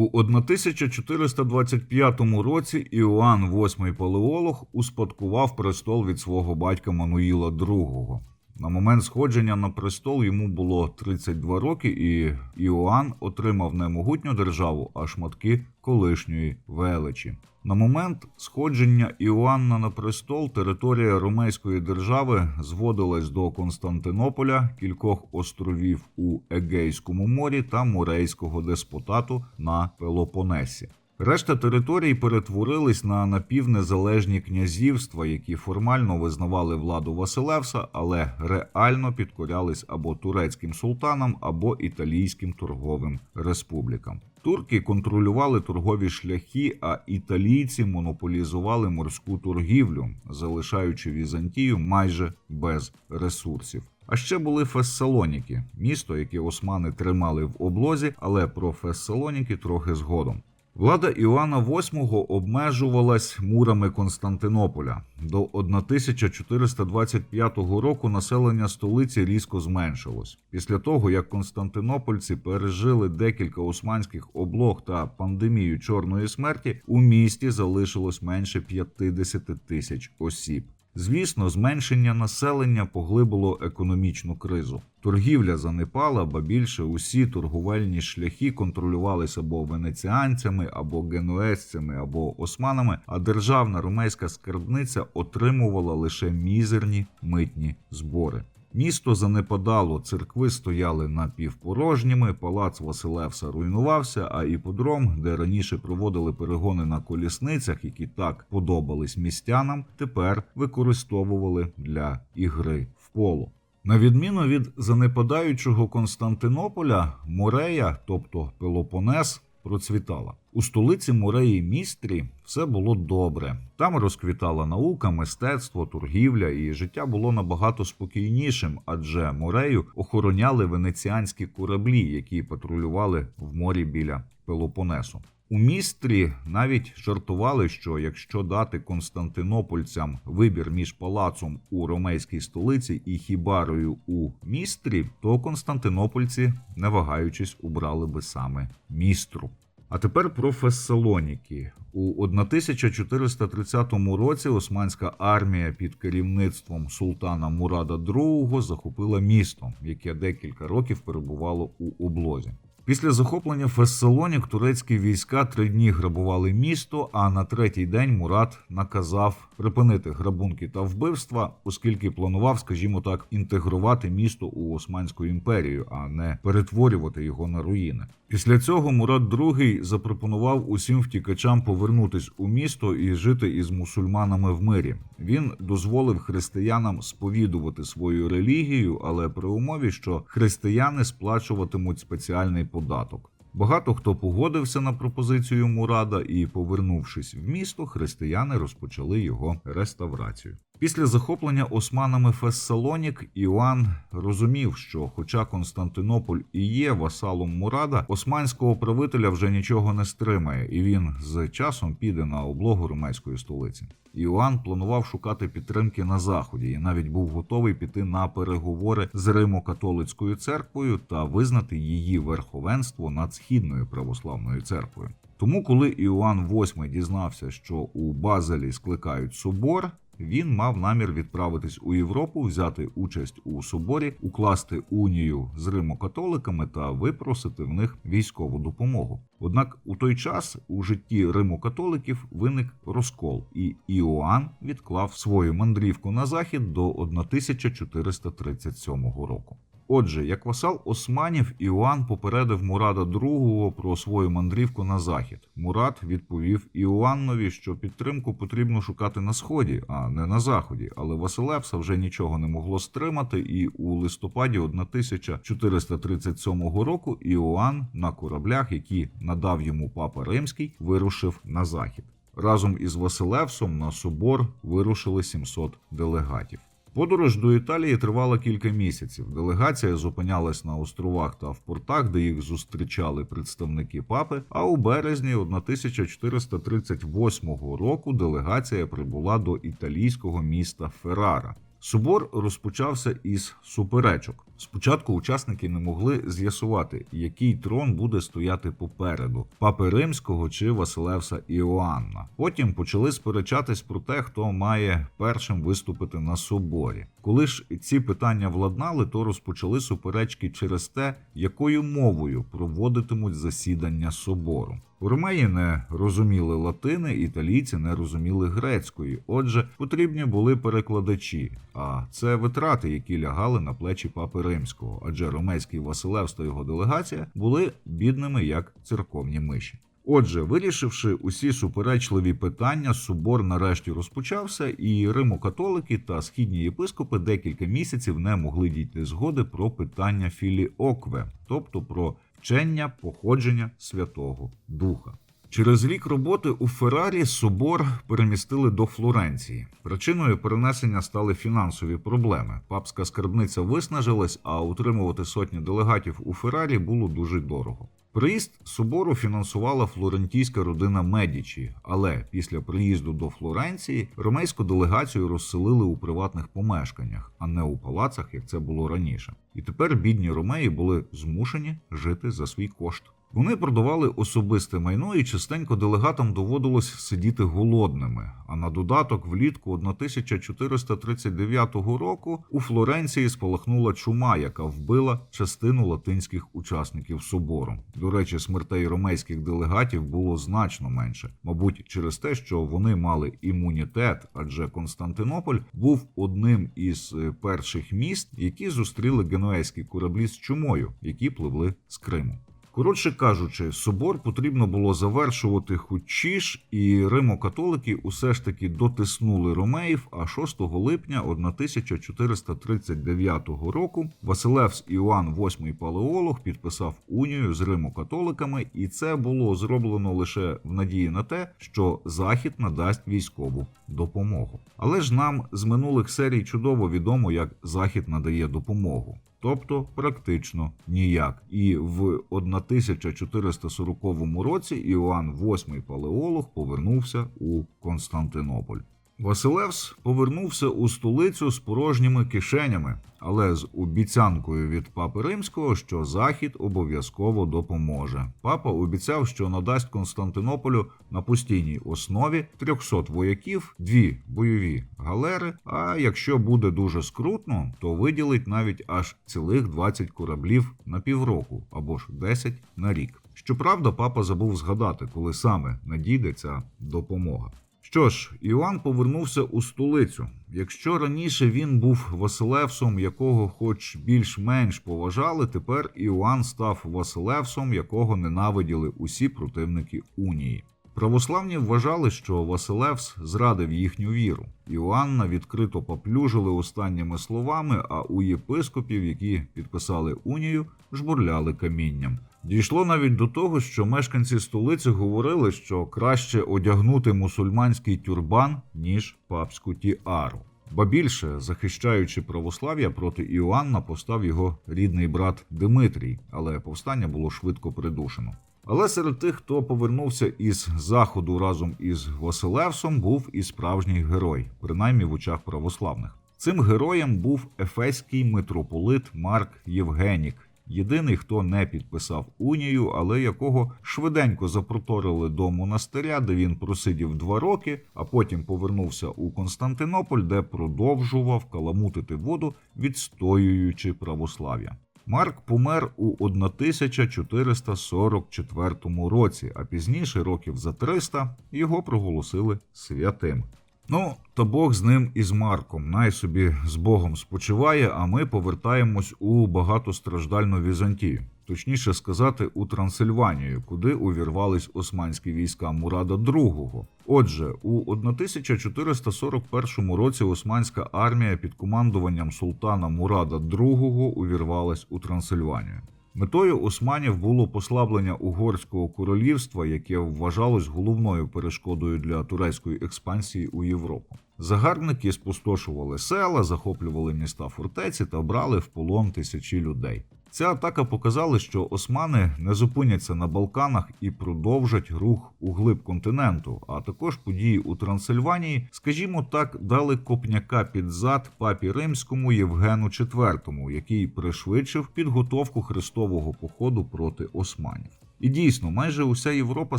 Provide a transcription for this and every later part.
У 1425 році Іоанн VIII Палеолог успадкував престол від свого батька Мануїла II. На момент сходження на престол йому було 32 роки, і Іоанн отримав не могутню державу, а шматки колишньої величі. На момент сходження Іоанна на престол територія Ромейської держави зводилась до Константинополя, кількох островів у Егейському морі та Морейського деспотату на Пелопонесі. Решта територій перетворились на напівнезалежні князівства, які формально визнавали владу Василевса, але реально підкорялись або турецьким султанам, або італійським торговим республікам. Турки контролювали торгові шляхи, а італійці монополізували морську торгівлю, залишаючи Візантію майже без ресурсів. А ще були Фессалоніки, місто, яке османи тримали в облозі, але про Фессалоніки трохи згодом. Влада Іоанна VIII обмежувалась мурами Константинополя. До 1425 року населення столиці різко зменшилось. Після того, як константинопольці пережили декілька османських облог та пандемію чорної смерті, у місті залишилось менше 50 тисяч осіб. Звісно, зменшення населення поглибило економічну кризу. Торгівля занепала, ба більше усі торговельні шляхи контролювалися або венеціанцями, або генуезцями, або османами, а державна ромейська скарбниця отримувала лише мізерні митні збори. Місто занепадало, церкви стояли напівпорожніми, палац Василевса руйнувався, а іподром, де раніше проводили перегони на колісницях, які так подобались містянам, тепер використовували для ігри в поло. На відміну від занепадаючого Константинополя, Морея, тобто Пелопонес, процвітала. У столиці Мореї Містрі все було добре. Там розквітала наука, мистецтво, торгівля, і життя було набагато спокійнішим, адже Морею охороняли венеціанські кораблі, які патрулювали в морі біля Пелопонесу. У містрі навіть жартували, що якщо дати константинопольцям вибір між палацом у ромейській столиці і хібарою у містрі, то константинопольці, не вагаючись, убрали би саме містру. А тепер про Фессалоніки. У 1430 році османська армія під керівництвом султана Мурада II захопила місто, яке декілька років перебувало у облозі. Після захоплення Фессалонік турецькі війська три дні грабували місто, а на третій день Мурат наказав припинити грабунки та вбивства, оскільки планував, скажімо так, інтегрувати місто у Османську імперію, а не перетворювати його на руїни. Після цього Мурат II запропонував усім втікачам повернутись у місто і жити із мусульманами в мирі. Він дозволив християнам сповідувати свою релігію, але при умові, що християни сплачуватимуть спеціальний податок. Багато хто погодився на пропозицію Мурада, і, повернувшись в місто, християни розпочали його реставрацію. Після захоплення османами Фессалонік Іоанн розумів, що, хоча Константинополь і є васалом Мурада, османського правителя вже нічого не стримає, і він з часом піде на облогу ромейської столиці. Іоанн планував шукати підтримки на заході і навіть був готовий піти на переговори з Римо-католицькою церквою та визнати її верховенство над східною православною церквою. Тому, коли Іоанн VIII дізнався, що у Базелі скликають собор, він мав намір відправитись у Європу, взяти участь у соборі, укласти унію з римокатоликами та випросити в них військову допомогу. Однак у той час у житті римокатоликів виник розкол, і Іоанн відклав свою мандрівку на захід до 1437 року. Отже, як васал османів, Іоанн попередив Мурада II про свою мандрівку на захід. Мурад відповів Іоаннові, що підтримку потрібно шукати на сході, а не на заході. Але Василевса вже нічого не могло стримати, і у листопаді 1437 року Іоанн на кораблях, які надав йому папа Римський, вирушив на захід. Разом із Василевсом на собор вирушили 700 делегатів. Подорож до Італії тривала кілька місяців. Делегація зупинялась на островах та в портах, де їх зустрічали представники папи. А у березні 1438 року делегація прибула до італійського міста Феррара. Собор розпочався із суперечок. Спочатку учасники не могли з'ясувати, який трон буде стояти попереду папи римського чи Василевса Іоанна. Потім почали сперечатись про те, хто має першим виступити на соборі. Коли ж ці питання владнали, то розпочали суперечки через те, якою мовою проводитимуть засідання собору. Ромеї не розуміли латини, італійці не розуміли грецької. Отже, потрібні були перекладачі. А це витрати, які лягали на плечі папи римського, адже ромейський Василевс та його делегація були бідними як церковні миші. Отже, вирішивши усі суперечливі питання, собор нарешті розпочався, і римокатолики та східні єпископи декілька місяців не могли дійти згоди про питання філіокве, тобто про вчення походження Святого Духа. Через рік роботи у Феррарі собор перемістили до Флоренції. Причиною перенесення стали фінансові проблеми. Папська скарбниця виснажилась, а утримувати сотні делегатів у Феррарі було дуже дорого. Приїзд собору фінансувала флорентійська родина Медічі, але після приїзду до Флоренції ромейську делегацію розселили у приватних помешканнях, а не у палацах, як це було раніше. І тепер бідні ромеї були змушені жити за свій кошт. Вони продавали особисте майно, і частенько делегатам доводилось сидіти голодними. А на додаток влітку 1439 року у Флоренції спалахнула чума, яка вбила частину латинських учасників собору. До речі, смертей ромейських делегатів було значно менше, мабуть, через те, що вони мали імунітет, адже Константинополь був одним із е, перших міст, які зустріли генуезькі кораблі з чумою, які пливли з Криму. Коротше кажучи, собор потрібно було завершувати хочіш, і римокатолики усе ж таки дотиснули ромеїв. А 6 липня 1439 року Василевс Іоанн VIII Палеолог підписав унію з римокатоликами, і це було зроблено лише в надії на те, що Захід надасть військову допомогу. Але ж нам з минулих серій чудово відомо, як Захід надає допомогу. Тобто практично ніяк. І в 1440 році Іоанн VIII Палеолог повернувся у Константинополь. Василевс повернувся у столицю з порожніми кишенями, але з обіцянкою від папи римського, що Захід обов'язково допоможе. Папа обіцяв, що надасть Константинополю на постійній основі 300 вояків, дві бойові галери. А якщо буде дуже скрутно, то виділить навіть аж цілих 20 кораблів на півроку або ж 10 на рік. Щоправда, папа забув згадати, коли саме надійде ця допомога. Що ж, Іоанн повернувся у столицю. Якщо раніше він був Василевсом, якого хоч більш-менш поважали, тепер Іоанн став Василевсом, якого ненавиділи усі противники унії. Православні вважали, що Василевс зрадив їхню віру. Іоанна відкрито поплюжили останніми словами, а у єпископів, які підписали унію, жбурляли камінням. Дійшло навіть до того, що мешканці столиці говорили, що краще одягнути мусульманський тюрбан, ніж папську тіару. Ба більше, захищаючи православ'я проти Іоанна, постав його рідний брат Димитрій, але повстання було швидко придушено. Але серед тих, хто повернувся із заходу разом із Василевсом, був і справжній герой, принаймні в очах православних. Цим героєм був ефеський митрополит Марк Євгенік, єдиний, хто не підписав унію, але якого швиденько запроторили до монастиря, де він просидів два роки, а потім повернувся у Константинополь, де продовжував каламутити воду, відстоюючи православ'я. Марк помер у 1444 році, а пізніше, років за 300, його проголосили святим. Ну, то Бог з ним і з Марком. Най собі з Богом спочиває, а ми повертаємось у багатостраждальну Візантію. Точніше сказати, у Трансильванію, куди увірвались османські війська Мурада II. Отже, у 1441 році османська армія під командуванням султана Мурада II увірвалась у Трансильванію. Метою османів було послаблення угорського королівства, яке вважалось головною перешкодою для турецької експансії у Європу. Загарбники спустошували села, захоплювали міста фортеці та брали в полон тисячі людей. Ця атака показала, що османи не зупиняться на Балканах і продовжать рух у глиб континенту. А також події у Трансильванії, скажімо так, дали копняка під зад папі римському Євгену IV, який пришвидшив підготовку хрестового походу проти османів. І дійсно, майже уся Європа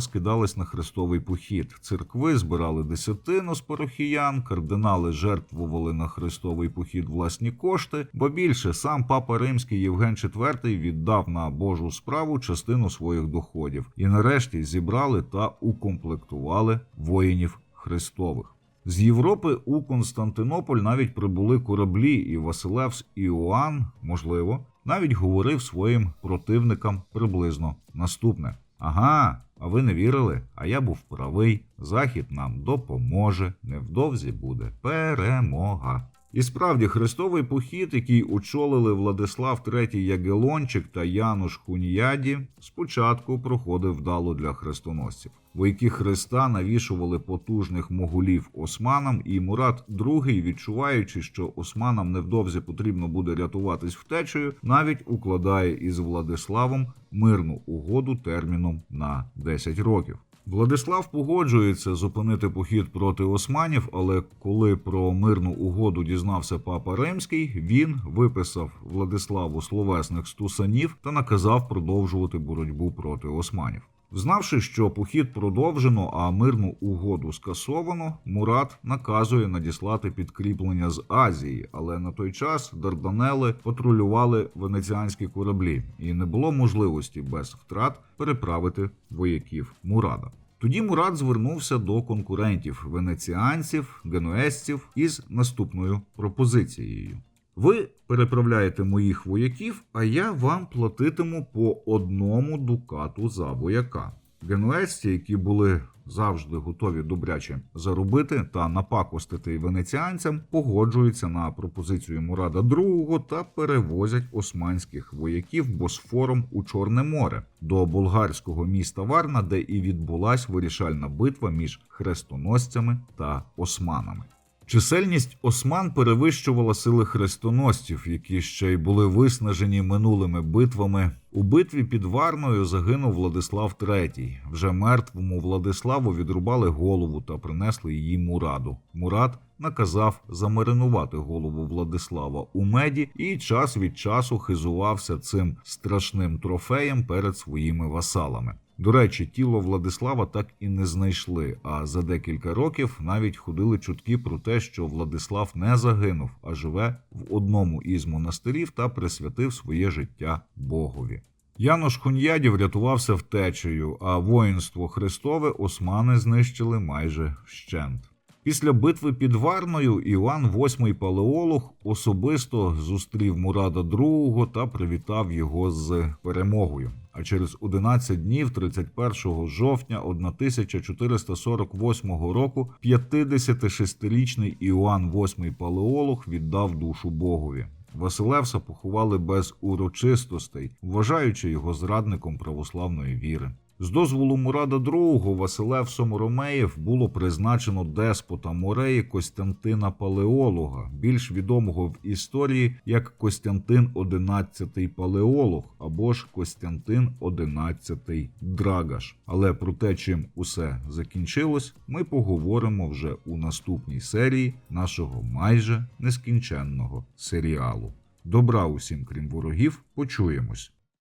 скидалась на хрестовий похід. Церкви збирали десятину з парохіян, кардинали жертвували на хрестовий похід власні кошти, бо більше сам папа римський Євген IV віддав на Божу справу частину своїх доходів і нарешті зібрали та укомплектували воїнів хрестових. З Європи у Константинополь навіть прибули кораблі, і Василевс Іоанн, можливо, навіть говорив своїм противникам приблизно наступне: Ага, а ви не вірили? А я був правий. Захід нам допоможе. Невдовзі буде перемога. І справді хрестовий похід, який очолили Владислав III Ягелончик та Януш Хуньяді, спочатку проходив вдало для хрестоносців. Вояки Христа навішували потужних могулів османам, і Мурат II, відчуваючи, що османам невдовзі потрібно буде рятуватись втечею, навіть укладає із Владиславом мирну угоду терміном на 10 років. Владислав погоджується зупинити похід проти османів, але коли про мирну угоду дізнався папа Римський, він виписав Владиславу словесних стусанів та наказав продовжувати боротьбу проти османів. Знавши, що похід продовжено, а мирну угоду скасовано, Мурат наказує надіслати підкріплення з Азії, але на той час Дарданели патрулювали венеціанські кораблі, і не було можливості без втрат переправити вояків Мурада. Тоді Мурат звернувся до конкурентів венеціанців, генуезців із наступною пропозицією. Ви переправляєте моїх вояків, а я вам платитиму по одному дукату за вояка. Генуезці, які були завжди готові добряче заробити та напакостити венеціанцям, погоджуються на пропозицію Мурада II та перевозять османських вояків босфором у Чорне море до болгарського міста Варна, де і відбулась вирішальна битва між хрестоносцями та османами. Чисельність осман перевищувала сили хрестоносців, які ще й були виснажені минулими битвами. У битві під Варною загинув Владислав III. Вже мертвому Владиславу відрубали голову та принесли її Мураду. Мурад наказав замаринувати голову Владислава у меді і час від часу хизувався цим страшним трофеєм перед своїми васалами. До речі, тіло Владислава так і не знайшли. А за декілька років навіть ходили чутки про те, що Владислав не загинув, а живе в одному із монастирів та присвятив своє життя Богові. Янош Хуньядів рятувався втечею, а воїнство Христове османи знищили майже вщент. Після битви під Варною Іван VIII Палеолог особисто зустрів Мурада II та привітав його з перемогою. А через 11 днів, 31 жовтня 1448 року, 56-річний Іоанн VIII Палеолог віддав душу Богові. Василевса поховали без урочистостей, вважаючи його зрадником православної віри. З дозволу Мурада II Василевсом Ромеєв було призначено деспота Мореї Костянтина Палеолога, більш відомого в історії як Костянтин XI Палеолог або ж Костянтин XI Драгаш. Але про те, чим усе закінчилось, ми поговоримо вже у наступній серії нашого майже нескінченного серіалу. Добра усім, крім ворогів, почуємось.